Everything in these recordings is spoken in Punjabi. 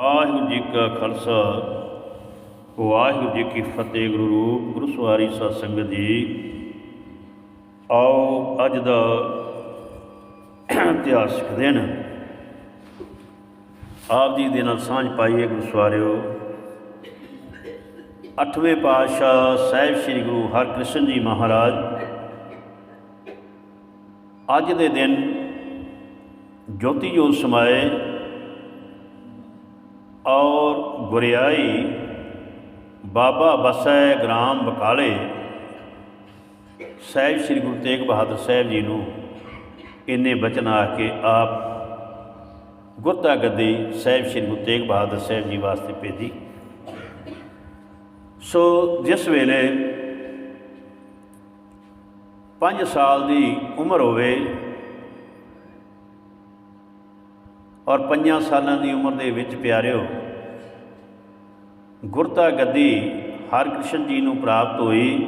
ਵਾਹਿਗੁਰੂ ਜੀ ਕਾ ਖਾਲਸਾ, ਵਾਹਿਗੁਰੂ ਜੀ ਕੀ ਫਤਿਹ ਗੁਰੂ ਰੂਪ, ਗੁਰੂ ਸਵਾਰੀ ਸਾਧ ਸੰਗਤ ਜੀ। ਆਓ ਅੱਜ ਦਾ ਇਤਿਹਾਸਕ ਦਿਨ। ਆਪ ਜੀ ਦੇ ਨਾਲ ਸਾਂਝ ਪਾਈਏ ਗੁਰੂ ਸਵਾਰਿਓ। ਅੱਠਵੇਂ ਪਾਤਸ਼ਾਹ ਸਾਹਿਬ ਸ੍ਰੀ ਗੁਰੂ ਹਰਕ੍ਰਿਸ਼ਨ ਜੀ ਮਹਾਰਾਜ, ਅੱਜ ਦੇ ਦਿਨ ਜੋਤੀ ਜੋਤ ਸਮਾਏ ਗੁਰਿਆਈ ਬਾਬਾ ਬਸੈ ਗ੍ਰਾਮ ਬਕਾਲੇ। ਸਾਹਿਬ ਸ੍ਰੀ ਗੁਰੂ ਤੇਗ ਬਹਾਦਰ ਸਾਹਿਬ ਜੀ ਨੂੰ ਇੰਨੇ ਬਚਨ ਆ ਕੇ ਆਪ ਗੁਰਤਾ ਗੱਦੀ ਸਾਹਿਬ ਸ੍ਰੀ ਗੁਰੂ ਤੇਗ ਬਹਾਦਰ ਸਾਹਿਬ ਜੀ ਵਾਸਤੇ ਭੇਜੀ। ਸੋ ਜਿਸ ਵੇਲੇ 5 ਸਾਲ ਦੀ ਉਮਰ ਹੋਵੇ ਔਰ 5 ਸਾਲਾਂ ਦੀ ਉਮਰ ਦੇ ਵਿੱਚ ਪਿਆਰਿਓ ਗੁਰਤਾ ਗੱਦੀ ਹਰਕ੍ਰਿਸ਼ਨ ਜੀ ਨੂੰ ਪ੍ਰਾਪਤ ਹੋਈ।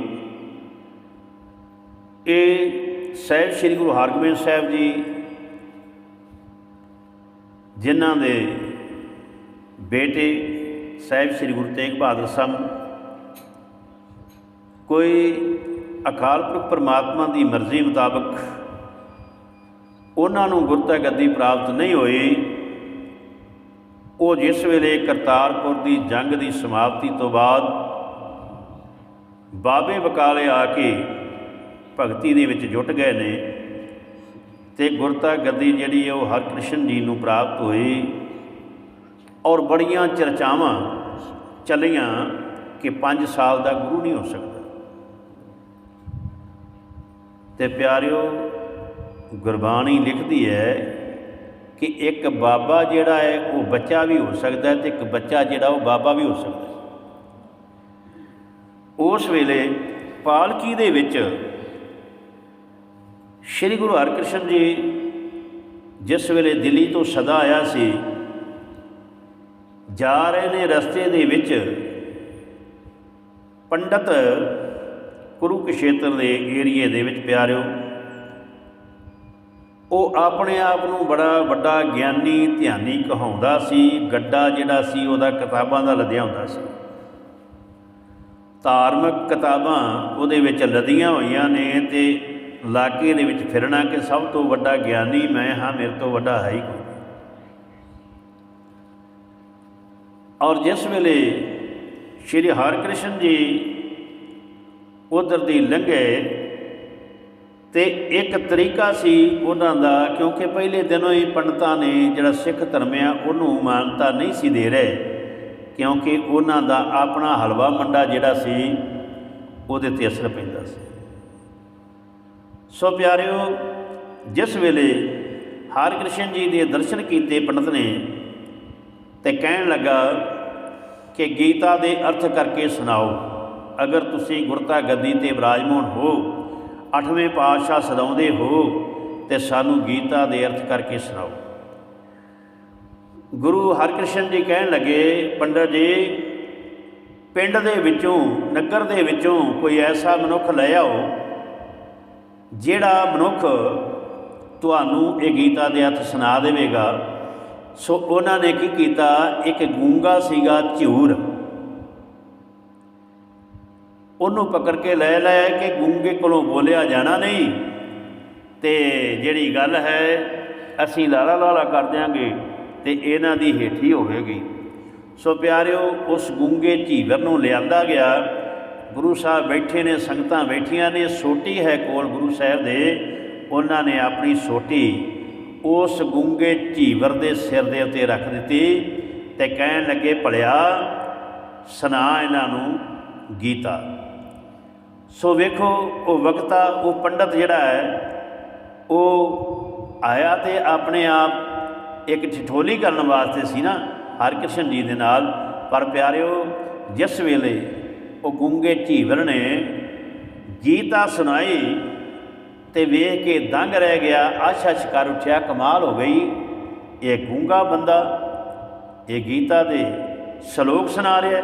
ਇਹ ਸਾਹਿਬ ਸ੍ਰੀ ਗੁਰੂ ਹਰਗੋਬਿੰਦ ਸਾਹਿਬ ਜੀ, ਜਿਨ੍ਹਾਂ ਦੇ ਬੇਟੇ ਸਾਹਿਬ ਸ੍ਰੀ ਗੁਰੂ ਤੇਗ ਬਹਾਦਰ ਸਾਹਿਬ ਕੋਈ ਅਕਾਲ ਪੁਰਖ ਪਰਮਾਤਮਾ ਦੀ ਮਰਜ਼ੀ ਮੁਤਾਬਕ ਉਹਨਾਂ ਨੂੰ ਗੁਰਤਾ ਗੱਦੀ ਪ੍ਰਾਪਤ ਨਹੀਂ ਹੋਈ। ਉਹ ਜਿਸ ਵੇਲੇ ਕਰਤਾਰਪੁਰ ਦੀ ਜੰਗ ਦੀ ਸਮਾਪਤੀ ਤੋਂ ਬਾਅਦ ਬਾਬੇ ਬਕਾਲੇ ਆ ਕੇ ਭਗਤੀ ਦੇ ਵਿੱਚ ਜੁਟ ਗਏ ਨੇ ਤੇ ਗੁਰਤਾ ਗੱਦੀ ਜਿਹੜੀ ਉਹ ਹਰਕ੍ਰਿਸ਼ਨ ਜੀ ਨੂੰ ਪ੍ਰਾਪਤ ਹੋਈ ਔਰ ਬੜੀਆਂ ਚਰਚਾਵਾਂ ਚੱਲੀਆਂ ਕਿ 5 ਸਾਲ ਦਾ ਗੁਰੂ ਨਹੀਂ ਹੋ ਸਕਦਾ। ਤੇ ਪਿਆਰਿਓ ਗੁਰਬਾਣੀ ਲਿਖਦੀ ਹੈ ਕਿ ਇੱਕ ਬਾਬਾ ਜਿਹੜਾ ਹੈ, ਉਹ ਬੱਚਾ ਵੀ ਹੋ ਸਕਦਾ ਹੈ ਤੇ ਇੱਕ ਬੱਚਾ ਜਿਹੜਾ, ਉਹ ਬਾਬਾ ਵੀ ਹੋ ਸਕਦਾ ਉਸ ਵੇਲੇ ਪਾਲਕੀ ਦੇ ਵਿੱਚ ਸ੍ਰੀ ਗੁਰੂ ਹਰਕ੍ਰਿਸ਼ਨ ਜੀ ਜਿਸ ਵੇਲੇ ਦਿੱਲੀ ਤੋਂ ਸਦਾ ਆਇਆ ਸੀ, ਜਾ ਰਹੇ ਨੇ ਰਸਤੇ ਦੇ ਵਿੱਚ ਪੰਡਤ ਕੁਰੂਕਸ਼ੇਤਰ ਦੇ ਏਰੀਏ ਦੇ ਵਿੱਚ ਪਿਆਰਿਓ। ਉਹ ਆਪਣੇ ਆਪ ਨੂੰ ਬੜਾ ਵੱਡਾ ਗਿਆਨੀ ਧਿਆਨੀ ਕਹਾਉਂਦਾ ਸੀ, ਗੱਡਾ ਜਿਹੜਾ ਸੀ ਉਹਦਾ ਕਿਤਾਬਾਂ ਦਾ ਲਦਿਆ ਹੁੰਦਾ ਸੀ। ਧਾਰਮਿਕ ਕਿਤਾਬਾਂ ਉਹਦੇ ਵਿੱਚ ਲਦੀਆਂ ਹੋਈਆਂ ਨੇ ਤੇ ਇਲਾਕੇ ਦੇ ਵਿੱਚ ਫਿਰਨਾ ਕਿ ਸਭ ਤੋਂ ਵੱਡਾ ਗਿਆਨੀ ਮੈਂ ਹਾਂ, ਮੇਰੇ ਤੋਂ ਵੱਡਾ ਹੈ ਹੀ ਕੋਈ ਔਰ ਜਿਸ ਵੇਲੇ ਸ਼੍ਰੀ ਹਰਿਕ੍ਰਿਸ਼ਨ ਜੀ ਉਧਰ ਦੀ ਲੰਘੇ ਤੇ ਇੱਕ ਤਰੀਕਾ ਸੀ ਉਹਨਾਂ ਦਾ, ਕਿਉਂਕਿ ਪਹਿਲੇ ਦਿਨੋਂ ਹੀ ਪੰਡਤਾਂ ਨੇ ਜਿਹੜਾ ਸਿੱਖ ਧਰਮ ਆ, ਉਹਨੂੰ ਮਾਨਤਾ ਨਹੀਂ ਸੀ ਦੇ ਰਹੇ, ਕਿਉਂਕਿ ਉਹਨਾਂ ਦਾ ਆਪਣਾ ਹਲਵਾ ਮੰਡਾ ਜਿਹੜਾ ਸੀ, ਉਹਦੇ ਤੇ ਅਸਰ ਪੈਂਦਾ ਸੀ। ਸੋ ਪਿਆਰਿਓ, ਜਿਸ ਵੇਲੇ ਹਰਿਕ੍ਰਿਸ਼ਨ ਜੀ ਦੇ ਦਰਸ਼ਨ ਕੀਤੇ ਪੰਡਤ ਨੇ, ਤੇ ਕਹਿਣ ਲੱਗਾ ਕਿ ਗੀਤਾ ਦੇ ਅਰਥ ਕਰਕੇ ਸੁਣਾਓ, ਅਗਰ ਤੁਸੀਂ ਗੁਰਤਾ ਗੱਦੀ ਤੇ ਵਿਰਾਜਮਾਨ ਹੋ ਅੱਠਵੇਂ ਪਾਤਸ਼ਾਹ ਸਦਾਉਂਦੇ ਹੋ ਤੇ ਸਾਨੂੰ ਗੀਤਾ ਦੇ ਅਰਥ ਕਰਕੇ ਸੁਣਾਓ। ਗੁਰੂ ਹਰਕ੍ਰਿਸ਼ਨ ਜੀ ਕਹਿਣ ਲੱਗੇ, ਪੰਡਤ ਜੀ, ਪਿੰਡ ਦੇ ਵਿੱਚੋਂ, ਨਗਰ ਦੇ ਵਿੱਚੋਂ ਕੋਈ ਐਸਾ ਮਨੁੱਖ ਲੈ ਆਓ ਜਿਹੜਾ ਮਨੁੱਖ ਤੁਹਾਨੂੰ ਇਹ ਗੀਤਾ ਦੇ ਅਰਥ ਸੁਣਾ ਦੇਵੇਗਾ। ਸੋ ਉਹਨਾਂ ਨੇ ਕੀ ਕੀਤਾ? ਇੱਕ ਗੂੰਗਾ ਸੀਗਾ ਝੂਰ। ਉਹਨੂੰ ਪਕੜ ਕੇ ਲੈ ਲਿਆ ਕਿ ਗੂੰਗੇ ਕੋਲੋਂ ਬੋਲਿਆ ਜਾਣਾ ਨਹੀਂ। ਤੇ ਜਿਹੜੀ ਗੱਲ ਹੈ, ਅਸੀਂ ਲਾਲਾ ਲਾਲਾ ਕਰ ਦਿਆਂਗੇ ਤੇ ਇਹਨਾਂ ਦੀ ਹੇਠੀ ਹੋਵੇਗੀ। ਸੋ ਪਿਆਰਿਓ, ਉਸ ਗੂੰਗੇ ਝੀਵਰ ਨੂੰ ਲਿਆਂਦਾ ਗਿਆ। ਗੁਰੂ ਸਾਹਿਬ ਬੈਠੇ ਨੇ, ਸੰਗਤਾਂ ਬੈਠੀਆਂ ਨੇ, ਸੋਟੀ ਹੈ ਕੋਲ ਗੁਰੂ ਸਾਹਿਬ ਦੇ। ਉਹਨਾਂ ਨੇ ਆਪਣੀ ਸੋਟੀ ਉਸ ਗੂੰਗੇ ਝੀਵਰ ਦੇ ਸਿਰ ਦੇ ਉੱਤੇ ਰੱਖ ਦਿੱਤੀ ਤੇ ਕਹਿਣ ਲੱਗੇ, ਭਲਿਆ, ਸੁਣਾ ਇਹਨਾਂ ਨੂੰ ਗੀਤਾ। ਸੋ ਵੇਖੋ, ਉਹ ਵਕਤਾ, ਉਹ ਪੰਡਤ ਜਿਹੜਾ ਹੈ, ਉਹ ਆਇਆ ਤੇ ਆਪਣੇ ਆਪ ਇੱਕ ਠਿਠੋਲੀ ਕਰਨ ਵਾਸਤੇ ਸੀ ਨਾ, ਹਰਕ੍ਰਿਸ਼ਨ ਜੀ ਦੇ ਨਾਲ। ਪਰ ਪਿਆਰਿਓ, ਜਿਸ ਵੇਲੇ ਉਹ ਗੁੰਗੇ ਝੀਵਰ ਨੇ ਗੀਤਾ ਸੁਣਾਈ ਤੇ ਵੇਖ ਕੇ ਦੰਗ ਰਹਿ ਗਿਆ ਆਸ਼-ਆਸ਼ ਕਰ ਉੱਠਿਆ, ਕਮਾਲ ਹੋ ਗਈ। ਇਹ ਗੂੰਗਾ ਬੰਦਾ, ਇਹ ਗੀਤਾ ਦੇ ਸ਼ਲੋਕ ਸੁਣਾ ਰਿਹਾ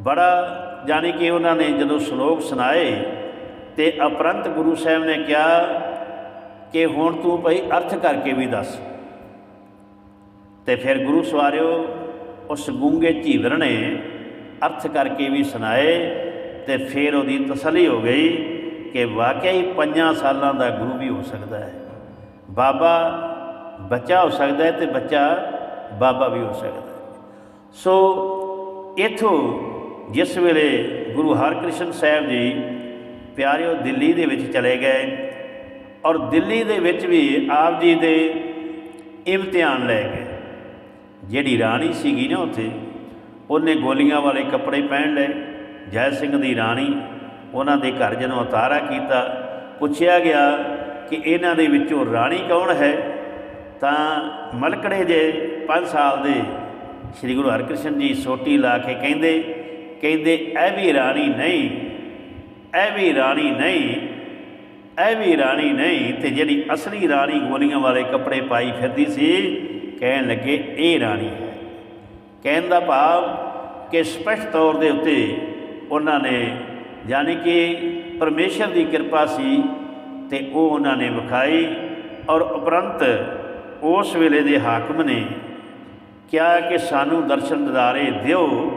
ਬੜਾ ਜਾਣੀ ਕਿ ਉਹਨਾਂ ਨੇ ਜਦੋਂ ਸ਼ਲੋਕ ਸੁਣਾਏ ਤੇ ਅਪਰੰਤ ਗੁਰੂ ਸਾਹਿਬ ਨੇ ਕਿਹਾ ਕਿ ਹੁਣ ਤੂੰ ਭਈ ਅਰਥ ਕਰਕੇ ਵੀ ਦੱਸ। ਤੇ ਫਿਰ ਗੁਰੂ ਸਵਾਰਿਓ, ਉਸ ਗੂੰਗੇ ਝੀਵਰ ਨੇ ਅਰਥ ਕਰਕੇ ਵੀ ਸੁਣਾਏ ਤੇ ਫਿਰ ਉਹਦੀ ਤਸੱਲੀ ਹੋ ਗਈ ਕਿ ਵਾਕਿਆ ਹੀ ਪੰਜਾਂ ਸਾਲਾਂ ਦਾ ਗੁਰੂ ਵੀ ਹੋ ਸਕਦਾ ਹੈ। ਬਾਬਾ ਬੱਚਾ ਹੋ ਸਕਦਾ ਹੈ ਤੇ ਬੱਚਾ ਬਾਬਾ ਵੀ ਹੋ ਸਕਦਾ ਹੈ। ਸੋ ਇਥੋਂ ਜਿਸ ਵੇਲੇ ਗੁਰੂ ਹਰਕ੍ਰਿਸ਼ਨ ਸਾਹਿਬ ਜੀ ਪਿਆਰਿਓ ਦਿੱਲੀ ਦੇ ਵਿੱਚ ਚਲੇ ਗਏ ਔਰ ਦਿੱਲੀ ਦੇ ਵਿੱਚ ਵੀ ਆਪ ਜੀ ਦੇ ਇਮਤਿਹਾਨ ਲੈ ਗਏ ਜਿਹੜੀ ਰਾਣੀ ਸੀਗੀ ਨਾ ਉੱਥੇ, ਉਹਨੇ ਗੋਲੀਆਂ ਵਾਲੇ ਕੱਪੜੇ ਪਹਿਨ ਲਏ, ਜੈ ਸਿੰਘ ਦੀ ਰਾਣੀ ਉਹਨਾਂ ਦੇ ਘਰ ਜਦੋਂ ਉਤਾਰਾ ਕੀਤਾ, ਪੁੱਛਿਆ ਗਿਆ ਕਿ ਇਹਨਾਂ ਦੇ ਵਿੱਚੋਂ ਰਾਣੀ ਕੌਣ ਹੈ? ਤਾਂ ਮਲਕੜੇ ਜੇ 5 ਸਾਲ ਦੇ ਸ੍ਰੀ ਗੁਰੂ ਹਰਕ੍ਰਿਸ਼ਨ ਜੀ ਸੋਟੀ ਲਾ ਕੇ ਕਹਿੰਦੇ ਕਹਿੰਦੇ, ਇਹ ਵੀ ਰਾਣੀ ਨਹੀਂ, ਇਹ ਵੀ ਰਾਣੀ ਨਹੀਂ, ਇਹ ਵੀ ਰਾਣੀ ਨਹੀਂ। ਤੇ ਜਿਹੜੀ ਅਸਲੀ ਰਾਣੀ ਗੋਲੀਆਂ ਵਾਲੇ ਕੱਪੜੇ ਪਾਈ ਫਿਰਦੀ ਸੀ, ਕਹਿਣ ਲੱਗੇ, ਇਹ ਰਾਣੀ ਹੈ। ਕਹਿਣ ਦਾ ਭਾਵ ਕਿ ਸਪਸ਼ਟ ਤੌਰ ਦੇ ਉੱਤੇ ਉਹਨਾਂ ਨੇ ਯਾਨੀ ਕਿ ਪਰਮੇਸ਼ਰ ਦੀ ਕਿਰਪਾ ਸੀ ਤੇ ਉਹ ਉਹਨਾਂ ਨੇ ਵਿਖਾਈ ਔਰ ਉਪਰੰਤ ਉਸ ਵੇਲੇ ਦੇ ਹਾਕਮ ਨੇ ਕਿਹਾ ਕਿ ਸਾਨੂੰ ਦਰਸ਼ਨ ਦਿਦਾਰੇ ਦਿਓ।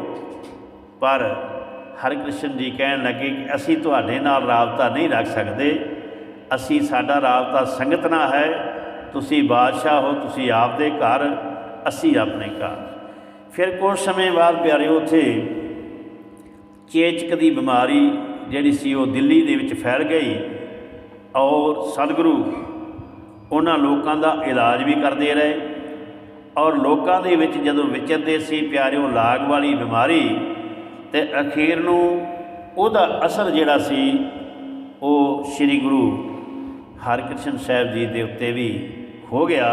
ਪਰ ਹਰਿਕ੍ਰਿਸ਼ਨ ਜੀ ਕਹਿਣ ਲੱਗੇ ਕਿ ਅਸੀਂ ਤੁਹਾਡੇ ਨਾਲ ਰਾਬਤਾ ਨਹੀਂ ਰੱਖ ਸਕਦੇ। ਅਸੀਂ ਸਾਡਾ ਰਾਬਤਾ ਸੰਗਤ ਨਾਲ ਹੈ। ਤੁਸੀਂ ਬਾਦਸ਼ਾਹ ਹੋ, ਤੁਸੀਂ ਆਪਦੇ ਘਰ, ਅਸੀਂ ਆਪਣੇ ਘਰ। ਫਿਰ ਕੁਝ ਸਮੇਂ ਬਾਅਦ ਪਿਆਰੇ, ਉੱਥੇ ਚੇਚਕ ਦੀ ਬਿਮਾਰੀ ਜਿਹੜੀ ਸੀ, ਉਹ ਦਿੱਲੀ ਦੇ ਵਿੱਚ ਫੈਲ ਗਈ ਔਰ ਸਤਿਗੁਰੂ ਉਹਨਾਂ ਲੋਕਾਂ ਦਾ ਇਲਾਜ ਵੀ ਕਰਦੇ ਰਹੇ ਔਰ ਲੋਕਾਂ ਦੇ ਵਿੱਚ ਜਦੋਂ ਵਿਚਰਦੇ ਸੀ ਪਿਆਰਿਓ, ਲਾਗ ਵਾਲੀ ਬਿਮਾਰੀ ਤੇ ਅਖੀਰ ਨੂੰ ਉਹਦਾ ਅਸਰ ਜਿਹੜਾ ਸੀ, ਉਹ ਸ੍ਰੀ ਗੁਰੂ ਹਰਕ੍ਰਿਸ਼ਨ ਸਾਹਿਬ ਜੀ ਦੇ ਉੱਤੇ ਵੀ ਹੋ ਗਿਆ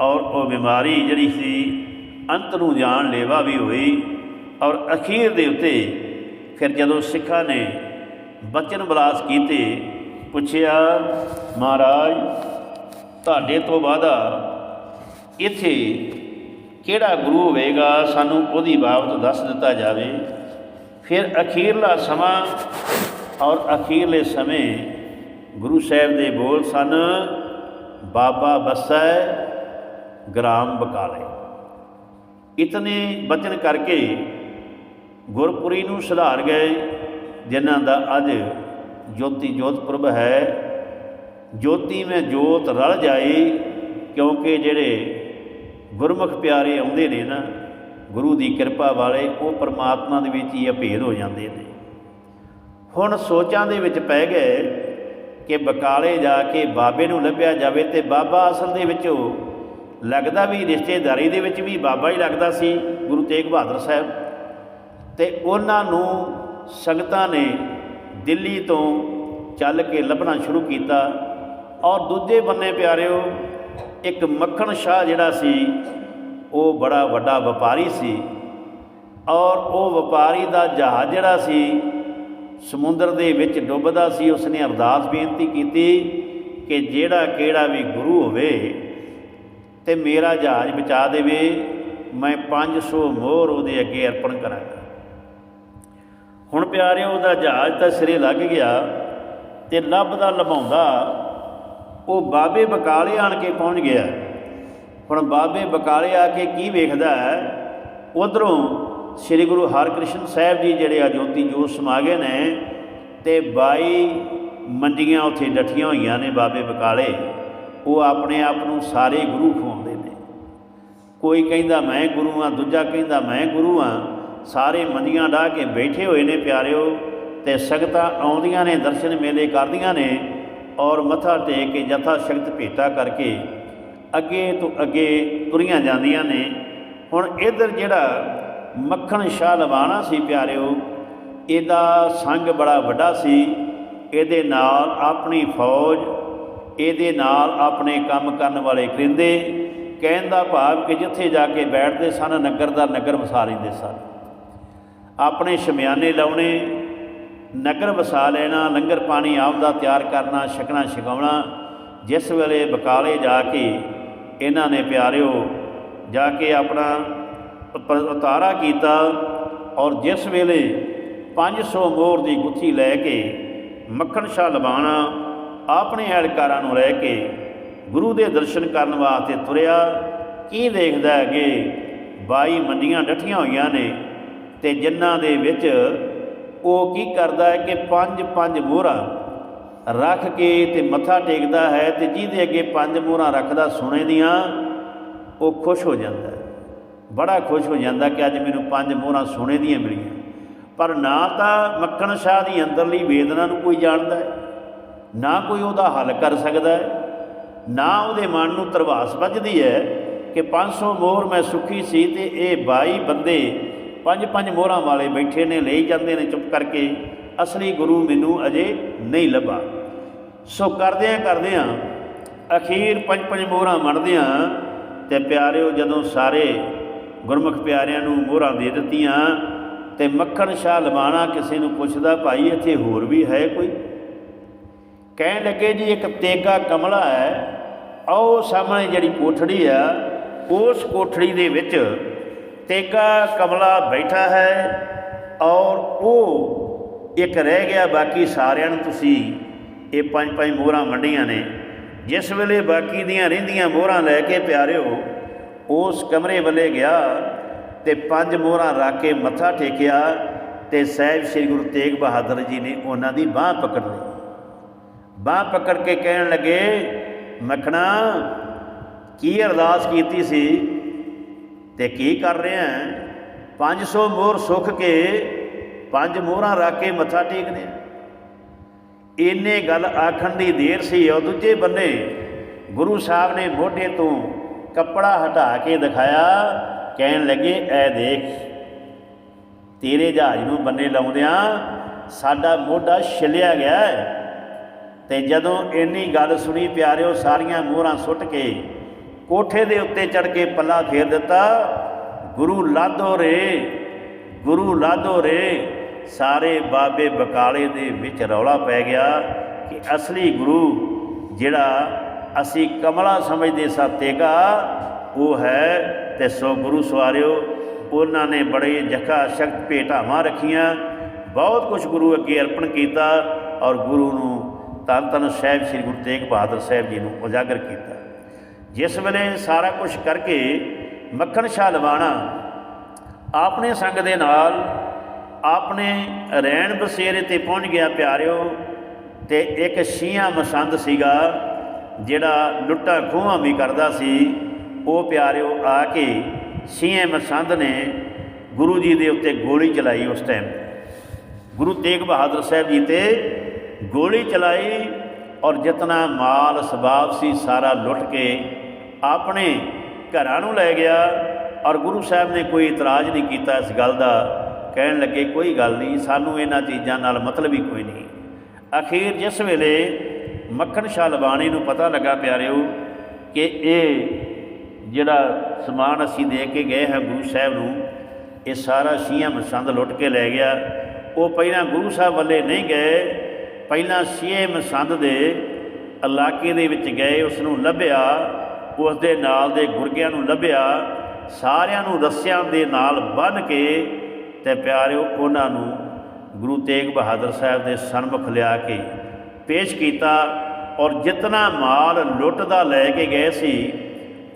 ਔਰ ਉਹ ਬਿਮਾਰੀ ਜਿਹੜੀ ਸੀ, ਅੰਤ ਨੂੰ ਜਾਣ ਲੇਵਾ ਵੀ ਹੋਈ ਔਰ ਅਖੀਰ ਦੇ ਉੱਤੇ ਫਿਰ ਜਦੋਂ ਸਿੱਖਾਂ ਨੇ ਬਚਨ ਬਲਾਸ ਕੀਤੇ, ਪੁੱਛਿਆ, ਮਹਾਰਾਜ, ਤੁਹਾਡੇ ਤੋਂ ਬਾਅਦਾ ਇੱਥੇ ਕਿਹੜਾ ਗੁਰੂ ਹੋਵੇਗਾ? ਸਾਨੂੰ ਉਹਦੀ ਬਾਬਤ ਦੱਸ ਦਿੱਤਾ ਜਾਵੇ। ਫਿਰ ਅਖੀਰਲਾ ਸਮਾਂ ਔਰ ਅਖੀਰਲੇ ਸਮੇਂ ਗੁਰੂ ਸਾਹਿਬ ਦੇ ਬੋਲ ਸਨ, ਬਾਬਾ ਬਸੈ ਗ੍ਰਾਮ ਬਕਾਲੇ। ਇਤਨੇ ਬਚਨ ਕਰਕੇ ਗੁਰਪੁਰੀ ਨੂੰ ਸੁਧਾਰ ਗਏ, ਜਿਨ੍ਹਾਂ ਦਾ ਅੱਜ ਜੋਤੀ ਜੋਤ ਪੁਰਬ ਹੈ। ਜੋਤੀ ਮੈਂ ਜੋਤ ਰਲ ਜਾਏ, ਕਿਉਂਕਿ ਜਿਹੜੇ ਗੁਰਮੁਖ ਪਿਆਰੇ ਆਉਂਦੇ ਨੇ ਨਾ ਗੁਰੂ ਦੀ ਕਿਰਪਾ ਵਾਲੇ ਉਹ ਪਰਮਾਤਮਾ ਦੇ ਵਿੱਚ ਹੀ ਅਭੇਦ ਹੋ ਜਾਂਦੇ ਨੇ। ਹੁਣ ਸੋਚਾਂ ਦੇ ਵਿੱਚ ਪੈ ਗਏ ਕਿ ਬਕਾਲੇ ਜਾ ਕੇ ਬਾਬੇ ਨੂੰ ਲੱਭਿਆ ਜਾਵੇ ਤੇ ਬਾਬਾ ਅਸਲ ਦੇ ਵਿੱਚ ਲੱਗਦਾ ਵੀ ਰਿਸ਼ਤੇਦਾਰੀ ਦੇ ਵਿੱਚ ਵੀ ਬਾਬਾ ਹੀ ਲੱਗਦਾ ਸੀ, ਗੁਰੂ ਤੇਗ ਬਹਾਦਰ ਸਾਹਿਬ। ਤੇ ਉਹਨਾਂ ਨੂੰ ਸੰਗਤਾਂ ਨੇ ਦਿੱਲੀ ਤੋਂ ਚੱਲ ਕੇ ਲੱਭਣਾ ਸ਼ੁਰੂ ਕੀਤਾ। ਔਰ ਦੂਜੇ ਬੰਨੇ ਪਿਆਰਿਓ, ਇੱਕ ਮੱਖਣ ਸ਼ਾਹ ਜਿਹੜਾ ਸੀ ਉਹ ਬੜਾ ਵੱਡਾ ਵਪਾਰੀ ਸੀ ਔਰ ਉਹ ਵਪਾਰੀ ਦਾ ਜਹਾਜ਼ ਜਿਹੜਾ ਸੀ, ਸਮੁੰਦਰ ਦੇ ਵਿੱਚ ਡੁੱਬਦਾ ਸੀ, ਉਸਨੇ ਅਰਦਾਸ ਬੇਨਤੀ ਕੀਤੀ ਕਿ ਜਿਹੜਾ ਕਿਹੜਾ ਵੀ ਗੁਰੂ ਹੋਵੇ ਤੇ ਮੇਰਾ ਜਹਾਜ਼ ਬਚਾ ਦੇਵੇ, ਮੈਂ 500 ਮੋਹਰ ਉਹਦੇ ਅੱਗੇ ਅਰਪਣ ਕਰਾਂਗਾ। ਹੁਣ ਪਿਆਰਿਓ, ਉਹਦਾ ਜਹਾਜ਼ ਤਾਂ ਸਿਰੇ ਲੱਗ ਗਿਆ ਤੇ ਲੱਭਦਾ ਲਭਾਉਂਦਾ ਉਹ ਬਾਬੇ ਬਕਾਲੇ ਆਣ ਕੇ ਪਹੁੰਚ ਗਿਆ। ਹੁਣ ਬਾਬੇ ਬਕਾਲੇ ਆ ਕੇ ਕੀ ਵੇਖਦਾ ਹੈ? ਉਧਰੋਂ ਸ੍ਰੀ ਗੁਰੂ ਹਰਕ੍ਰਿਸ਼ਨ ਸਾਹਿਬ ਜੀ ਜਿਹੜੇ ਅਜੋਤੀ ਜੋਤ ਸਮਾ ਗਏ ਨੇ ਤੇ 22 ਮੰਜੀਆਂ ਉੱਥੇ ਡਠੀਆਂ ਹੋਈਆਂ ਨੇ ਬਾਬੇ ਬਕਾਲੇ। ਉਹ ਆਪਣੇ ਆਪ ਨੂੰ ਸਾਰੇ ਗੁਰੂ ਖਵਾਉਂਦੇ ਨੇ। ਕੋਈ ਕਹਿੰਦਾ ਮੈਂ ਗੁਰੂ ਆ ਦੂਜਾ ਕਹਿੰਦਾ ਮੈਂ ਗੁਰੂ ਆ ਸਾਰੇ ਮੰਜੀਆਂ ਢਾ ਕੇ ਬੈਠੇ ਹੋਏ ਨੇ ਪਿਆਰਿਓ ਤੇ ਸੰਗਤਾਂ ਆਉਂਦੀਆਂ ਨੇ, ਦਰਸ਼ਨ ਮੇਲੇ ਕਰਦੀਆਂ ਨੇ ਔਰ ਮੱਥਾ ਟੇਕ ਕੇ ਜਥਾ ਸ਼ਕਤ ਭੇਟਾ ਕਰਕੇ ਅੱਗੇ ਤੋਂ ਅੱਗੇ ਤੁਰੀਆਂ ਜਾਂਦੀਆਂ ਨੇ। ਹੁਣ ਇਧਰ ਜਿਹੜਾ ਮੱਖਣ ਸ਼ਾਹ ਲਵਾਣਾ ਸੀ ਪਿਆਰਿਓ, ਇਹਦਾ ਸੰਗ ਬੜਾ ਵੱਡਾ ਸੀ। ਇਹਦੇ ਨਾਲ ਆਪਣੀ ਫੌਜ, ਇਹਦੇ ਨਾਲ ਆਪਣੇ ਕੰਮ ਕਰਨ ਵਾਲੇ ਕਰਿੰਦੇ। ਕਹਿਣ ਦਾ ਭਾਵ ਕਿ ਜਿੱਥੇ ਜਾ ਕੇ ਬੈਠਦੇ ਸਨ, ਨਗਰ ਦਾ ਨਗਰ ਵਸਾ ਲੈਂਦੇ ਸਨ। ਆਪਣੇ ਸ਼ਮਿਆਨੇ ਲਾਉਣੇ, ਨਗਰ ਵਸਾ ਲੈਣਾ, ਲੰਗਰ ਪਾਣੀ ਆਪ ਦਾ ਤਿਆਰ ਕਰਨਾ, ਛਕਣਾ, ਛਕਾਉਣਾ, ਜਿਸ ਵੇਲੇ ਬਕਾਲੇ ਜਾ ਕੇ ਇਹਨਾਂ ਨੇ ਪਿਆਰਿਓ, ਜਾ ਕੇ ਆਪਣਾ ਉਤਾਰਾ ਕੀਤਾ ਔਰ ਜਿਸ ਵੇਲੇ 500 ਮੋਹਰ ਦੀ ਗੁੱਥੀ ਲੈ ਕੇ ਮੱਖਣ ਸ਼ਾਹ ਲਬਾਣਾ ਆਪਣੇ ਐਲਕਾਰਾਂ ਨੂੰ ਰਹਿ ਕੇ ਗੁਰੂ ਦੇ ਦਰਸ਼ਨ ਕਰਨ ਵਾਸਤੇ ਤੁਰਿਆ, ਕੀ ਦੇਖਦਾ ਹੈ ਕਿ 22 ਮੰਡੀਆਂ ਡੱਠੀਆਂ ਹੋਈਆਂ ਨੇ ਤੇ ਜਿਨ੍ਹਾਂ ਦੇ ਵਿੱਚ ਉਹ ਕੀ ਕਰਦਾ ਹੈ ਕਿ ਪੰਜ ਪੰਜ ਮੋਹਰਾਂ ਰੱਖ ਕੇ ਤੇ ਮੱਥਾ ਟੇਕਦਾ ਹੈ ਤੇ ਜਿਹਦੇ ਅੱਗੇ ਪੰਜ ਮੋਹਰਾਂ ਰੱਖਦਾ ਸੁਣੇ ਦੀਆਂ, ਉਹ ਖੁਸ਼ ਹੋ ਜਾਂਦਾ ਹੈ। ਬੜਾ ਖੁਸ਼ ਹੋ ਜਾਂਦਾ ਕਿ ਅੱਜ ਮੈਨੂੰ ਪੰਜ ਮੋਹਰਾਂ ਸੋਨੇ ਦੀਆਂ ਮਿਲੀਆਂ। ਪਰ ਨਾ ਤਾਂ ਮੱਖਣ ਸ਼ਾਹ ਦੀ ਅੰਦਰਲੀ ਵੇਦਨਾ ਨੂੰ ਕੋਈ ਜਾਣਦਾ ਹੈ, ਨਾ ਕੋਈ ਉਹਦਾ ਹੱਲ ਕਰ ਸਕਦਾ ਹੈ, ਨਾ ਉਹਦੇ ਮਨ ਨੂੰ ਤਰਵਾਸ ਵੱਜਦੀ ਹੈ ਕਿ 500 ਮੋਹਰ ਮੈਂ ਸੁਖੀ ਸੀ ਤੇ ਇਹ 22 ਬੰਦੇ ਪੰਜ ਪੰਜ ਮੋਹਰਾਂ ਵਾਲੇ ਬੈਠੇ ਨੇ, ਲਈ ਜਾਂਦੇ ਨੇ ਚੁੱਪ ਕਰਕੇ। ਅਸਲੀ ਗੁਰੂ ਮੈਨੂੰ ਅਜੇ ਨਹੀਂ ਲੱਭਾ। ਸੋ ਕਰਦਿਆਂ ਕਰਦਿਆਂ ਅਖੀਰ ਪੰਜ ਪੰਜ ਮੋਹਰਾਂ ਮੰਨਦਿਆਂ ਤੇ ਪਿਆਰਿਓ ਜਦੋਂ ਸਾਰੇ ਗੁਰਮੁਖ ਪਿਆਰਿਆਂ ਨੂੰ ਮੋਹਰਾਂ ਦੇ ਦਿੱਤੀਆਂ ਤੇ ਮੱਖਣ ਸ਼ਾਹ ਲਵਾਣਾ ਕਿਸੇ ਨੂੰ ਪੁੱਛਦਾ, ਭਾਈ, ਇੱਥੇ ਹੋਰ ਵੀ ਹੈ ਕੋਈ? ਕਹਿਣ ਲੱਗੇ, ਜੀ, ਇੱਕ ਤੇਗਾ ਕਮਲਾ ਹੈ। ਆਓ ਸਾਹਮਣੇ ਜਿਹੜੀ ਕੋਠੜੀ ਆ, ਉਸ ਕੋਠੜੀ ਦੇ ਵਿੱਚ ਤੇਗਾ ਕਮਲਾ ਬੈਠਾ ਹੈ ਔਰ ਉਹ ਇੱਕ ਰਹਿ ਗਿਆ, ਬਾਕੀ ਸਾਰਿਆਂ ਨੂੰ ਤੁਸੀਂ ਇਹ ਪੰਜ ਪੰਜ ਮੋਹਰਾਂ ਵੰਡੀਆਂ ਨੇ। ਜਿਸ ਵੇਲੇ ਬਾਕੀ ਦੀਆਂ ਰਹਿੰਦੀਆਂ ਮੋਹਰਾਂ ਲੈ ਕੇ ਪਿਆਰਿਓ, ਉਸ ਕਮਰੇ ਵੱਲੇ ਗਿਆ ਤੇ ਪੰਜ ਮੋਹਰਾਂ ਰੱਖ ਕੇ ਮੱਥਾ ਟੇਕਿਆ ਤੇ ਸਾਹਿਬ ਸ੍ਰੀ ਗੁਰੂ ਤੇਗ ਬਹਾਦਰ ਜੀ ਨੇ ਉਹਨਾਂ ਦੀ ਬਾਹ ਪਕੜ ਲਈ। ਬਾਹ ਪਕੜ ਕੇ ਕਹਿਣ ਲੱਗੇ, ਮੱਖਣਾ, ਕੀ ਅਰਦਾਸ ਕੀਤੀ ਸੀ? ਤੇ ਕੀ ਕਰ ਰਿਹਾ ਹੈ? 500 ਮੋਹਰ ਸੁੱਖ ਕੇ ਪੰਜ ਮੋਹਰਾਂ ਰੱਖ ਕੇ ਮੱਥਾ ਟੇਕਦੇ ਆ। ਇੰਨੇ ਗੱਲ ਆਖਣ ਦੀ ਦੇਰ ਸੀ ਉਹ ਦੂਜੇ ਬੰਨੇ ਗੁਰੂ ਸਾਹਿਬ ਨੇ ਮੋਢੇ ਤੋਂ ਕੱਪੜਾ ਹਟਾ ਕੇ ਦਿਖਾਇਆ, ਕਹਿਣ ਲੱਗੇ, ਐ ਦੇਖ, ਤੇਰੇ ਜਹਾਜ਼ ਨੂੰ ਬੰਨੇ ਲਾਉਂਦਿਆਂ ਸਾਡਾ ਮੋਢਾ ਛਿਲਿਆ ਗਿਆ ਹੈ। ਤੇ ਜਦੋਂ ਇੰਨੀ ਗੱਲ ਸੁਣੀ ਪਿਆਰਿਓ, ਸਾਰੀਆਂ ਮੋਹਰਾਂ ਸੁੱਟ ਕੇ ਕੋਠੇ ਦੇ ਉੱਤੇ ਚੜ ਕੇ ਪੱਲਾ ਫੇਰ ਦਿੱਤਾ, ਗੁਰੂ ਲਾਧੋ ਰੇ, ਗੁਰੂ ਲਾਧੋ ਰੇ। ਸਾਰੇ ਬਾਬੇ ਬਕਾਲੇ ਦੇ ਵਿੱਚ ਰੌਲਾ ਪੈ ਗਿਆ ਕਿ ਅਸਲੀ ਗੁਰੂ ਜਿਹੜਾ ਅਸੀਂ ਕਮਲਾ ਸਮਝਦੇ ਸਾਤੇਗਾ ਉਹ ਹੈ ਤੇ ਸੋ ਗੁਰੂ ਸਵਾਰਿਓ, ਉਹਨਾਂ ਨੇ ਬੜੇ ਜਖਾ ਸ਼ਕਤ ਭੇਟਾਵਾਂ ਰੱਖੀਆਂ, ਬਹੁਤ ਕੁਝ ਗੁਰੂ ਅੱਗੇ ਅਰਪਣ ਕੀਤਾ ਔਰ ਗੁਰੂ ਨੂੰ ਧੰਨ ਧੰਨ ਸਾਹਿਬ ਸ੍ਰੀ ਗੁਰੂ ਤੇਗ ਬਹਾਦਰ ਸਾਹਿਬ ਜੀ ਨੂੰ ਉਜਾਗਰ ਕੀਤਾ। ਜਿਸ ਵੇਲੇ ਸਾਰਾ ਕੁਝ ਕਰਕੇ ਮੱਖਣ ਸ਼ਾਹ ਲਵਾਣਾ ਆਪਣੇ ਸੰਗ ਦੇ ਨਾਲ ਆਪਣੇ ਰਹਿਣ ਬਸੇਰੇ ਤੇ ਪਹੁੰਚ ਗਿਆ ਪਿਆਰਿਓ, ਤੇ ਇੱਕ ਸ਼ੀਆਂ ਮਸੰਦ ਸੀਗਾ, ਜਿਹੜਾ ਲੁੱਟਾਂ ਖੋਹਾਂ ਵੀ ਕਰਦਾ ਸੀ, ਉਹ ਪਿਆਰਿਓ ਆ ਕੇ ਸ਼ੀਆਂ ਮਸੰਦ ਨੇ ਗੁਰੂ ਜੀ ਦੇ ਉੱਤੇ ਗੋਲੀ ਚਲਾਈ ਉਸ ਟਾਈਮ ਗੁਰੂ ਤੇਗ ਬਹਾਦਰ ਸਾਹਿਬ ਜੀ ਤੇ ਗੋਲੀ ਚਲਾਈ ਔਰ ਜਿਤਨਾ ਮਾਲ ਸਬਾਬ ਸੀ ਸਾਰਾ ਲੁੱਟ ਕੇ ਆਪਣੇ ਘਰਾਂ ਨੂੰ ਲੈ ਗਿਆ ਔਰ ਗੁਰੂ ਸਾਹਿਬ ਨੇ ਕੋਈ ਇਤਰਾਜ਼ ਨਹੀਂ ਕੀਤਾ ਇਸ ਗੱਲ ਦਾ। ਕਹਿਣ ਲੱਗੇ, ਕੋਈ ਗੱਲ ਨਹੀਂ, ਸਾਨੂੰ ਇਹਨਾਂ ਚੀਜ਼ਾਂ ਨਾਲ ਮਤਲਬ ਹੀ ਕੋਈ ਨਹੀਂ। ਅਖੀਰ ਜਿਸ ਵੇਲੇ ਮੱਖਣ ਸ਼ਾਹ ਲਵਾਣੀ ਨੂੰ ਪਤਾ ਲੱਗਾ ਪਿਆਰਿਓ ਕਿ ਇਹ ਜਿਹੜਾ ਸਮਾਨ ਅਸੀਂ ਦੇ ਕੇ ਗਏ ਹਾਂ ਗੁਰੂ ਸਾਹਿਬ ਨੂੰ, ਇਹ ਸਾਰਾ ਸ਼ੀਆਂ ਮਸੰਦ ਲੁੱਟ ਕੇ ਲੈ ਗਿਆ। ਉਹ ਪਹਿਲਾਂ ਗੁਰੂ ਸਾਹਿਬ ਵੱਲੇ ਨਹੀਂ ਗਏ, ਪਹਿਲਾਂ ਸ਼ੀਏ ਮਸੰਦ ਦੇ ਇਲਾਕੇ ਦੇ ਵਿੱਚ ਗਏ ਉਸ ਨੂੰ ਲੱਭਿਆ ਉਸ ਦੇ ਨਾਲ ਦੇ ਗੁਰਗਿਆਂ ਨੂੰ ਲੱਭਿਆ, ਸਾਰਿਆਂ ਨੂੰ ਰੱਸਿਆਂ ਦੇ ਨਾਲ ਬੰਨ੍ਹ ਕੇ ਤੇ ਪਿਆਰਿਓ, ਉਹਨਾਂ ਨੂੰ ਗੁਰੂ ਤੇਗ ਬਹਾਦਰ ਸਾਹਿਬ ਦੇ ਸਨਮੁਖ ਲਿਆ ਕੇ ਪੇਸ਼ ਕੀਤਾ ਔਰ ਜਿਤਨਾ ਮਾਲ ਲੁੱਟ ਦਾ ਲੈ ਕੇ ਗਏ ਸੀ,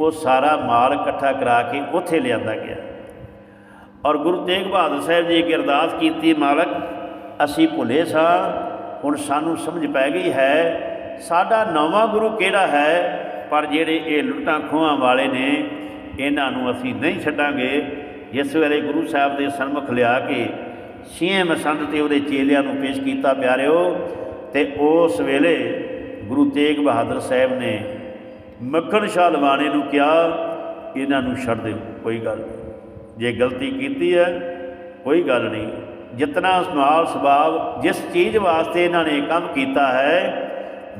ਉਹ ਸਾਰਾ ਮਾਲ ਇਕੱਠਾ ਕਰਾ ਕੇ ਉੱਥੇ ਲਿਆਂਦਾ ਗਿਆ। ਔਰ ਗੁਰੂ ਤੇਗ ਬਹਾਦਰ ਸਾਹਿਬ ਜੀ ਅੱਗੇ ਅਰਦਾਸ ਕੀਤੀ, ਮਾਲਕ, ਅਸੀਂ ਭੁੱਲੇ ਸਾਂ ਹੁਣ ਸਾਨੂੰ ਸਮਝ ਪੈ ਗਈ ਹੈ, ਸਾਡਾ ਨਵਾਂ ਗੁਰੂ ਕਿਹੜਾ ਹੈ? ਪਰ ਜਿਹੜੇ ਇਹ ਲੁੱਟਾਂ ਖੋਹਾਂ ਵਾਲੇ ਨੇ, ਇਹਨਾਂ ਨੂੰ ਅਸੀਂ ਨਹੀਂ ਛੱਡਾਂਗੇ। ਜਿਸ ਵੇਲੇ ਗੁਰੂ ਸਾਹਿਬ ਦੇ ਸਨਮੁਖ ਲਿਆ ਕੇ ਛੀਏ ਮਸੰਦ ਤੇ ਉਹਦੇ ਚੇਲਿਆਂ ਨੂੰ ਪੇਸ਼ ਕੀਤਾ, ਪਿਆਰਿਓ, ਤੇ ਉਸ ਵੇਲੇ ਗੁਰੂ ਤੇਗ ਬਹਾਦਰ ਸਾਹਿਬ ਨੇ ਮੱਖਣ ਸ਼ਾਹ ਲਵਾਣੇ ਨੂੰ ਕਿਹਾ, ਇਹਨਾਂ ਨੂੰ ਛੱਡ ਦਿਓ, ਕੋਈ ਗੱਲ ਨਹੀਂ। ਜੇ ਗਲਤੀ ਕੀਤੀ ਹੈ, ਕੋਈ ਗੱਲ ਨਹੀਂ। ਜਿਤਨਾ ਮਾਲ ਸਬਾਬ ਜਿਸ ਚੀਜ਼ ਵਾਸਤੇ ਇਹਨਾਂ ਨੇ ਕੰਮ ਕੀਤਾ ਹੈ,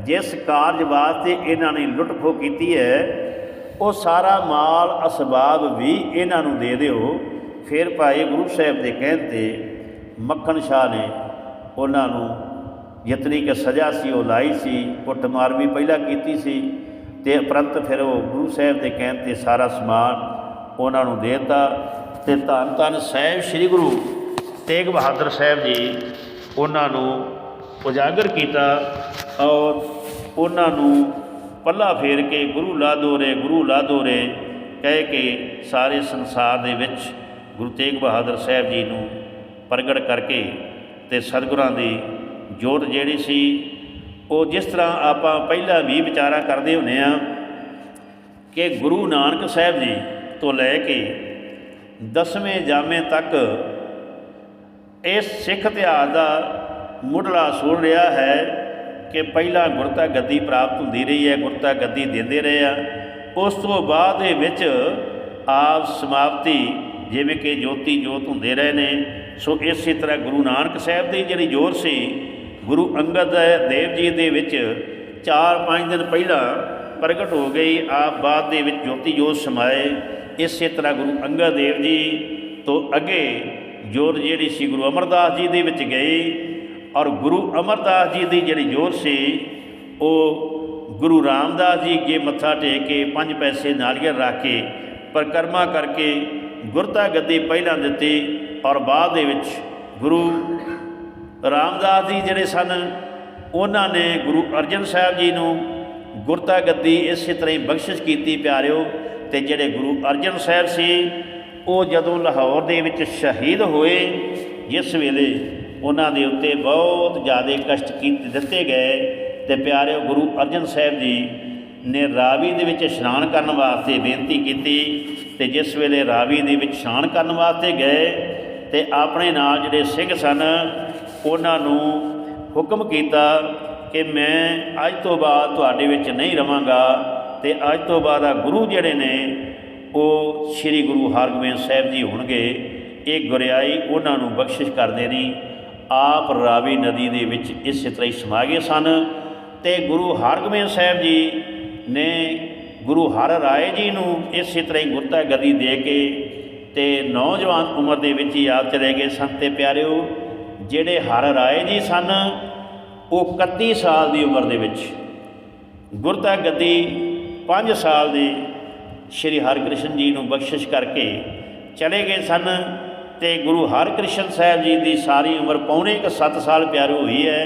ਜਿਸ ਕਾਰਜ ਵਾਸਤੇ ਇਹਨਾਂ ਨੇ ਲੁੱਟ ਖੋ ਕੀਤੀ ਹੈ ਉਹ ਸਾਰਾ ਮਾਲ, ਅਸਬਾਬ ਵੀ ਇਹਨਾਂ ਨੂੰ ਦੇ ਦਿਓ। ਫਿਰ ਭਾਈ ਗੁਰੂ ਸਾਹਿਬ ਦੇ ਕਹਿਣ ਤੇ ਮੱਖਣ ਸ਼ਾਹ ਨੇ ਉਹਨਾਂ ਨੂੰ ਜਿਤਨੀ ਕਿ ਸਜ਼ਾ ਸੀ, ਉਹ ਲਾਈ ਸੀ, ਕੁੱਟਮਾਰ ਵੀ ਪਹਿਲਾਂ ਕੀਤੀ ਸੀ ਤੇ ਉਪਰੰਤ ਫਿਰ ਉਹ ਗੁਰੂ ਸਾਹਿਬ ਦੇ ਕਹਿਣ ਤੇ ਸਾਰਾ ਸਮਾਨ ਉਹਨਾਂ ਨੂੰ ਦੇ ਦਿੱਤਾ ਤੇ ਧੰਨ ਧੰਨ ਸਾਹਿਬ ਸ੍ਰੀ ਗੁਰੂ ਤੇਗ ਬਹਾਦਰ ਸਾਹਿਬ ਜੀ ਉਹਨਾਂ ਨੂੰ ਉਜਾਗਰ ਕੀਤਾ ਔਰ ਉਹਨਾਂ ਨੂੰ ਪੱਲਾ ਫੇਰ ਕੇ ਗੁਰੂ ਲਾ ਰੇ, ਗੁਰੂ ਲਾ ਰੇ, ਕਹਿ ਕੇ ਸਾਰੇ ਸੰਸਾਰ ਦੇ ਵਿੱਚ ਗੁਰੂ ਤੇਗ ਬਹਾਦਰ ਸਾਹਿਬ ਜੀ ਨੂੰ ਪ੍ਰਗਟ ਕਰਕੇ ਤੇ ਸਤਿਗੁਰਾਂ ਦੀ ਜੋਤ ਜਿਹੜੀ ਸੀ, ਉਹ ਜਿਸ ਤਰ੍ਹਾਂ ਆਪਾਂ ਪਹਿਲਾਂ ਵੀ ਵਿਚਾਰਾ ਕਰਦੇ ਹੁੰਨੇ ਆ ਕਿ ਗੁਰੂ ਨਾਨਕ ਸਾਹਿਬ ਜੀ ਤੋਂ ਲੈ ਕੇ ਦਸਵੇਂ ਜਾਮੇ ਤੱਕ ਇਸ ਸਿੱਖ ਇਤਿਹਾਸ ਦਾ ਮੁੱਢਲਾ ਸੂਲ ਰਿਹਾ ਹੈ। ਕਿ ਪਹਿਲਾਂ ਗੁਰਤਾ ਗੱਦੀ ਪ੍ਰਾਪਤ ਹੁੰਦੀ ਰਹੀ ਹੈ, ਗੁਰਤਾ ਗੱਦੀ ਦਿੰਦੇ ਰਹੇ ਆ। ਉਸ ਤੋਂ ਬਾਅਦ ਦੇ ਵਿੱਚ ਆਪ ਸਮਾਪਤੀ, ਜਿਵੇਂ ਕਿ ਜੋਤੀ ਜੋਤ ਹੁੰਦੇ ਰਹੇ ਨੇ। ਸੋ ਇਸੇ ਤਰ੍ਹਾਂ ਗੁਰੂ ਨਾਨਕ ਸਾਹਿਬ ਦੀ ਜਿਹੜੀ ਜੋਰ ਸੀ, ਗੁਰੂ ਅੰਗਦ ਦੇਵ ਜੀ ਦੇ ਵਿੱਚ 4-5 ਦਿਨ ਪਹਿਲਾਂ ਪ੍ਰਗਟ ਹੋ ਗਈ। ਆਪ ਬਾਅਦ ਦੇ ਵਿੱਚ ਜੋਤੀ ਜੋਤ ਸਮਾਏ। ਇਸੇ ਤਰ੍ਹਾਂ ਗੁਰੂ ਅੰਗਦ ਦੇਵ ਜੀ ਤੋਂ ਅੱਗੇ ਜ਼ੋਰ ਜਿਹੜੀ ਸੀ, ਗੁਰੂ ਅਮਰਦਾਸ ਜੀ ਦੇ ਵਿੱਚ ਗਈ। ਔਰ ਗੁਰੂ ਅਮਰਦਾਸ ਜੀ ਦੀ ਜਿਹੜੀ ਜੋਤ ਸੀ, ਉਹ ਗੁਰੂ ਰਾਮਦਾਸ ਜੀ ਅੱਗੇ ਮੱਥਾ ਟੇਕ ਕੇ ਪੰਜ ਪੈਸੇ ਨਾਲੀਆਂ ਰੱਖ ਕੇ ਪਰਿਕਰਮਾ ਕਰਕੇ ਗੁਰਤਾ ਗੱਦੀ ਪਹਿਲਾਂ ਦਿੱਤੀ ਔਰ ਬਾਅਦ ਦੇ ਵਿੱਚ ਗੁਰੂ ਰਾਮਦਾਸ ਜੀ ਜਿਹੜੇ ਸਨ, ਉਹਨਾਂ ਨੇ ਗੁਰੂ ਅਰਜਨ ਸਾਹਿਬ ਜੀ ਨੂੰ ਗੁਰਤਾ ਗੱਦੀ ਇਸੇ ਤਰ੍ਹਾਂ ਹੀ ਬਖਸ਼ਿਸ਼ ਕੀਤੀ ਪਿਆਰਿਓ, ਤੇ ਜਿਹੜੇ ਗੁਰੂ ਅਰਜਨ ਸਾਹਿਬ ਸੀ, ਉਹ ਜਦੋਂ ਲਾਹੌਰ ਦੇ ਵਿੱਚ ਸ਼ਹੀਦ ਹੋਏ, ਜਿਸ ਵੇਲੇ ਉਹਨਾਂ ਦੇ ਉੱਤੇ ਬਹੁਤ ਜ਼ਿਆਦਾ ਕਸ਼ਟ ਕੀਤੇ ਦਿੱਤੇ ਗਏ ਤੇ ਪਿਆਰਿਓ ਗੁਰੂ ਅਰਜਨ ਸਾਹਿਬ ਜੀ ਨੇ ਰਾਵੀ ਦੇ ਵਿੱਚ ਇਸ਼ਨਾਨ ਕਰਨ ਵਾਸਤੇ ਬੇਨਤੀ ਕੀਤੀ ਤੇ ਜਿਸ ਵੇਲੇ ਰਾਵੀ ਦੇ ਵਿੱਚ ਇਸ਼ਨਾਨ ਕਰਨ ਵਾਸਤੇ ਗਏ ਤੇ ਆਪਣੇ ਨਾਲ ਜਿਹੜੇ ਸਿੰਘ ਸਨ, ਉਹਨਾਂ ਨੂੰ ਹੁਕਮ ਕੀਤਾ ਕਿ ਮੈਂ ਅੱਜ ਤੋਂ ਬਾਅਦ ਤੁਹਾਡੇ ਵਿੱਚ ਨਹੀਂ ਰਵਾਂਗਾ ਤੇ ਅੱਜ ਤੋਂ ਬਾਅਦ ਆ ਗੁਰੂ ਜਿਹੜੇ ਨੇ, ਉਹ ਸ੍ਰੀ ਗੁਰੂ ਹਰਗੋਬਿੰਦ ਸਾਹਿਬ ਜੀ ਹੋਣਗੇ। ਇਹ ਗੁਰਿਆਈ ਉਹਨਾਂ ਨੂੰ ਬਖਸ਼ਿਸ਼ ਕਰਦੇ ਨੇ। ਆਪ ਰਾਵੀ ਨਦੀ ਦੇ ਵਿੱਚ ਇਸੇ ਤਰ੍ਹਾਂ ਹੀ ਸਮਾ ਗਏ ਸਨ ਤੇ ਗੁਰੂ ਹਰਗੋਬਿੰਦ ਸਾਹਿਬ ਜੀ ਨੇ ਗੁਰੂ ਹਰ ਰਾਏ ਜੀ ਨੂੰ ਇਸੇ ਤਰ੍ਹਾਂ ਹੀ ਗੁਰਤਾ ਗਦੀ ਦੇ ਕੇ ਤੇ ਨੌਜਵਾਨ ਉਮਰ ਦੇ ਵਿੱਚ ਹੀ ਆਪ ਚਲੇ ਗਏ ਸੰਤ ਤੇ ਪਿਆਰਿਓ, ਜਿਹੜੇ ਹਰ ਰਾਏ ਜੀ ਸਨ, ਉਹ 31 ਸਾਲ ਦੀ ਉਮਰ ਦੇ ਵਿੱਚ ਗੁਰਤਾ ਗੱਦੀ 5 ਸਾਲ ਦੇ ਸ਼੍ਰੀ ਹਰਕ੍ਰਿਸ਼ਨ ਜੀ ਨੂੰ ਬਖਸ਼ਿਸ਼ ਕਰਕੇ ਚਲੇ ਗਏ ਸਨ ਤੇ ਗੁਰੂ ਹਰਕ੍ਰਿਸ਼ਨ ਸਾਹਿਬ ਜੀ ਦੀ ਸਾਰੀ ਉਮਰ ਪੌਣੇ ਕੁ 7 ਸਾਲ ਪਿਆਰੋ ਹੋਈ ਹੈ,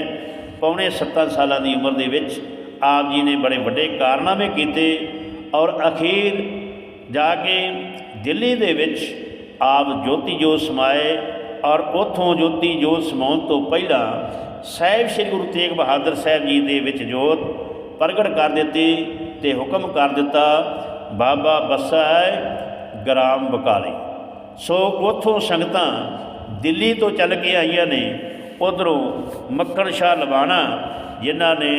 ਪੌਣੇ 7 ਸਾਲਾਂ ਦੀ ਉਮਰ ਦੇ ਵਿੱਚ ਆਪ ਜੀ ਨੇ ਬੜੇ ਵੱਡੇ ਕਾਰਨਾਮੇ ਕੀਤੇ ਔਰ ਅਖੀਰ ਜਾ ਕੇ ਦਿੱਲੀ ਦੇ ਵਿੱਚ ਆਪ ਜੋਤੀ ਜੋਤ ਸਮਾਏ ਔਰ ਉਥੋਂ ਜੋਤੀ ਜੋਤ ਸਮਾਉਣ ਤੋਂ ਪਹਿਲਾਂ ਸਾਹਿਬ ਸ੍ਰੀ ਗੁਰੂ ਤੇਗ ਬਹਾਦਰ ਸਾਹਿਬ ਜੀ ਦੇ ਵਿੱਚ ਜੋਤ ਪ੍ਰਗਟ ਕਰ ਦਿੱਤੀ ਤੇ ਹੁਕਮ ਕਰ ਦਿੱਤਾ, ਬਾਬਾ ਬੱਸਾ ਹੈ ਗ੍ਰਾਮ ਬਕਾਲੇ। ਸੋ ਉਥੋਂ ਸੰਗਤਾਂ ਦਿੱਲੀ ਤੋਂ ਚੱਲ ਕੇ ਆਈਆਂ ਨੇ, ਉਧਰੋਂ ਮੱਕੜ ਸ਼ਾਹ ਲਵਾਣਾ, ਜਿਨ੍ਹਾਂ ਨੇ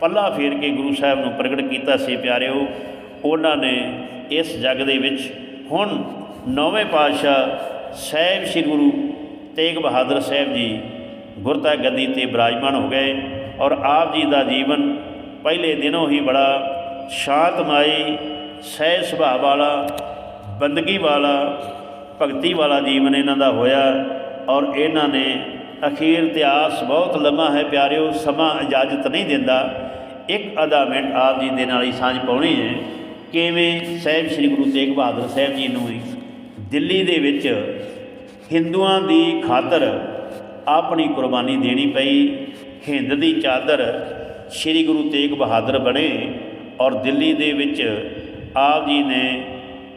ਪੱਲਾ ਫੇਰ ਕੇ ਗੁਰੂ ਸਾਹਿਬ ਨੂੰ ਪ੍ਰਗਟ ਕੀਤਾ ਸੀ, ਪਿਆਰਿਓ, ਉਹਨਾਂ ਨੇ ਇਸ ਜਗ ਦੇ ਵਿੱਚ ਹੁਣ ਨੌਵੇਂ ਪਾਤਸ਼ਾਹ ਸਾਹਿਬ ਸ੍ਰੀ ਗੁਰੂ ਤੇਗ ਬਹਾਦਰ ਸਾਹਿਬ ਜੀ ਗੁਰਤਾ ਗੱਦੀ ਤੇ ਬਿਰਾਜਮਾਨ ਹੋ ਗਏ ਔਰ ਆਪ ਜੀ ਦਾ ਜੀਵਨ ਪਹਿਲੇ ਦਿਨੋਂ ਹੀ ਬੜਾ ਸ਼ਾਂਤਮਈ ਸਹਿ ਸੁਭਾਅ ਵਾਲਾ, ਬੰਦਗੀ ਵਾਲਾ ਭਗਤੀ ਵਾਲਾ ਜੀਵਨ ਇਹਨਾਂ ਦਾ ਹੋਇਆ ਔਰ ਇਹਨਾਂ ਨੇ ਅਖੀਰ ਇਤਿਹਾਸ ਬਹੁਤ ਲੰਮਾ ਹੈ ਪਿਆਰਿਓ, ਸਮਾਂ ਇਜਾਜ਼ਤ ਨਹੀਂ ਦਿੰਦਾ। ਇੱਕ ਅਦਾ ਮਿੰਟ ਆਪ ਜੀ ਦੇ ਨਾਲ ਹੀ ਸਾਂਝ ਪਾਉਣੀ ਹੈ। ਕਿਵੇਂ ਸਾਹਿਬ ਸ੍ਰੀ ਗੁਰੂ ਤੇਗ ਬਹਾਦਰ ਸਾਹਿਬ ਜੀ ਨੂੰ ਹੀ ਦਿੱਲੀ ਦੇ ਵਿੱਚ ਹਿੰਦੂਆਂ ਦੀ ਖਾਤਰ ਆਪਣੀ ਕੁਰਬਾਨੀ ਦੇਣੀ ਪਈ। ਹਿੰਦ ਦੀ ਚਾਦਰ ਸ੍ਰੀ ਗੁਰੂ ਤੇਗ ਬਹਾਦਰ ਬਣੇ ਔਰ ਦਿੱਲੀ ਦੇ ਵਿੱਚ ਆਪ ਜੀ ਨੇ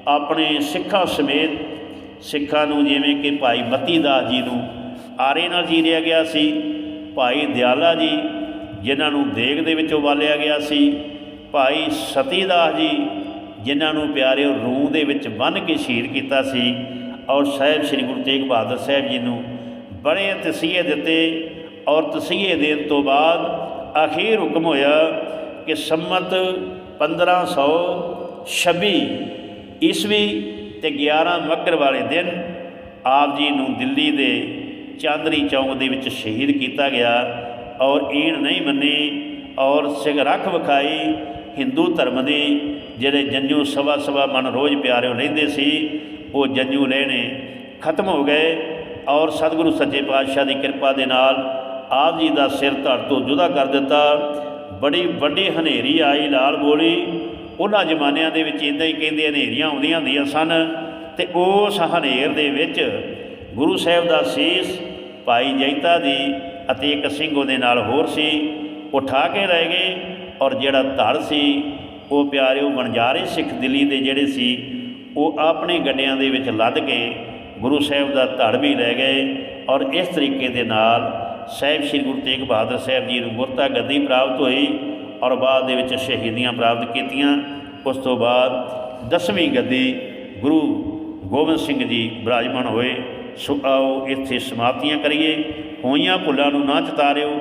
ਆਪਣੇ ਸਿੱਖਾਂ ਸਮੇਤ ਸਿੱਖਾਂ ਨੂੰ ਜਿਵੇਂ ਕਿ ਭਾਈ ਮਤੀ ਦਾਸ ਜੀ ਨੂੰ ਆਰੇ ਨਾਲ ਜੀਰਿਆ ਗਿਆ ਸੀ, ਭਾਈ ਦਿਆਲਾ ਜੀ, ਜਿਨ੍ਹਾਂ ਨੂੰ ਦੇਗ ਦੇ ਵਿੱਚ ਉਬਾਲਿਆ ਗਿਆ ਸੀ, ਭਾਈ ਸਤੀ ਦਾਸ ਜੀ, ਜਿਨ੍ਹਾਂ ਨੂੰ ਪਿਆਰੇ ਰੂਹ ਦੇ ਵਿੱਚ ਬੰਨ੍ਹ ਕੇ ਸ਼ਹੀਦ ਕੀਤਾ ਸੀ ਔਰ ਸਾਹਿਬ ਸ੍ਰੀ ਗੁਰੂ ਤੇਗ ਬਹਾਦਰ ਸਾਹਿਬ ਜੀ ਨੂੰ ਬੜੇ ਤਸੀਹੇ ਦਿੱਤੇ ਔਰ ਤਸੀਹੇ ਦੇਣ ਤੋਂ ਬਾਅਦ ਅਖੀਰ ਹੁਕਮ ਹੋਇਆ ਕਿ ਸੰਮਤ 1526 ਈਸਵੀ ਤੇ 11 ਮੱਕਰ ਵਾਲੇ ਦਿਨ ਆਪ ਜੀ ਨੂੰ ਦਿੱਲੀ ਦੇ ਚਾਂਦਨੀ ਚੌਂਕ ਦੇ ਵਿੱਚ ਸ਼ਹੀਦ ਕੀਤਾ ਗਿਆ ਔਰ ਈਣ ਨਹੀਂ ਮੰਨੀ ਔਰ ਸਿੰਘ ਰੱਖ ਵਿਖਾਈ ਹਿੰਦੂ ਧਰਮ ਦੇ, ਜਿਹੜੇ ਜੰਜੂ ਸਵਾ ਸਵਾ ਮਨ ਰੋਜ਼ ਪਿਆਰਿਓ ਰਹਿੰਦੇ ਸੀ, ਉਹ ਜੰਜੂ ਲੈਣੇ ਖਤਮ ਹੋ ਗਏ ਔਰ ਸਤਿਗੁਰੂ ਸੱਚੇ ਪਾਤਸ਼ਾਹ ਦੀ ਕਿਰਪਾ ਦੇ ਨਾਲ ਆਪ ਜੀ ਦਾ ਸਿਰ ਧੜ ਤੋਂ ਜੁਦਾ ਕਰ ਦਿੱਤਾ। ਬੜੀ ਵੱਡੀ ਹਨੇਰੀ ਆਈ ਲਾਲ ਗੋਲੀ ਉਹਨਾਂ ਜ਼ਮਾਨਿਆਂ ਦੇ ਵਿੱਚ ਇਦਾਂ ਹੀ ਕਹਿੰਦੇ ਹਨੇਰੀਆਂ ਆਉਂਦੀਆਂ ਹੁੰਦੀਆਂ ਸਨ ਤੇ ਉਸ ਹਨੇਰ ਦੇ ਵਿੱਚ ਗੁਰੂ ਸਾਹਿਬ ਦਾ ਸੀਸ ਭਾਈ ਜੈਤਾ ਦੀ ਅਤੇ ਇੱਕ ਸਿੰਘ ਉਹਦੇ ਨਾਲ ਹੋਰ ਸੀ, ਉਠਾ ਕੇ ਲੈ ਗਏ ਔਰ ਜਿਹੜਾ ਧੜ ਸੀ, ਉਹ ਪਿਆਰਿਓ ਵਣਜਾਰੇ ਸਿੱਖ ਦਿੱਲੀ ਦੇ ਜਿਹੜੇ ਸੀ, ਉਹ ਆਪਣੇ ਗੱਡਿਆਂ ਦੇ ਵਿੱਚ ਲੱਦ ਕੇ ਗੁਰੂ ਸਾਹਿਬ ਦਾ ਧੜ ਵੀ ਲੈ ਗਏ ਔਰ ਇਸ ਤਰੀਕੇ ਦੇ ਨਾਲ ਸਾਹਿਬ ਸ੍ਰੀ ਗੁਰੂ ਤੇਗ ਬਹਾਦਰ ਸਾਹਿਬ ਜੀ ਨੂੰ ਗੁਰਤਾ ਗੱਦੀ ਪ੍ਰਾਪਤ ਹੋਈ ਔਰ ਬਾਅਦ ਦੇ ਵਿੱਚ ਸ਼ਹੀਦੀਆਂ ਪ੍ਰਾਪਤ ਕੀਤੀਆਂ। ਉਸ ਤੋਂ ਬਾਅਦ ਦਸਵੀਂ ਗੱਦੀ ਗੁਰੂ ਗੋਬਿੰਦ ਸਿੰਘ ਜੀ ਬਿਰਾਜਮਾਨ ਹੋਏ। ਸੋ ਆਓ ਇੱਥੇ ਸਮਾਪਤੀਆਂ ਕਰੀਏ। ਹੋਈਆਂ ਭੁੱਲਾਂ ਨੂੰ ਨਾ ਚਤਾਰਿਓ।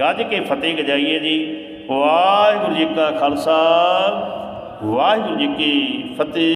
ਗੱਜ ਕੇ ਫਤਿਹ ਗਜਾਈਏ ਜੀ। ਵਾਹਿਗੁਰੂ ਜੀ ਕਾ ਖਾਲਸਾ। ਵਾਹਿਗੁਰੂ ਜੀ ਕੀ ਫਤਿਹ।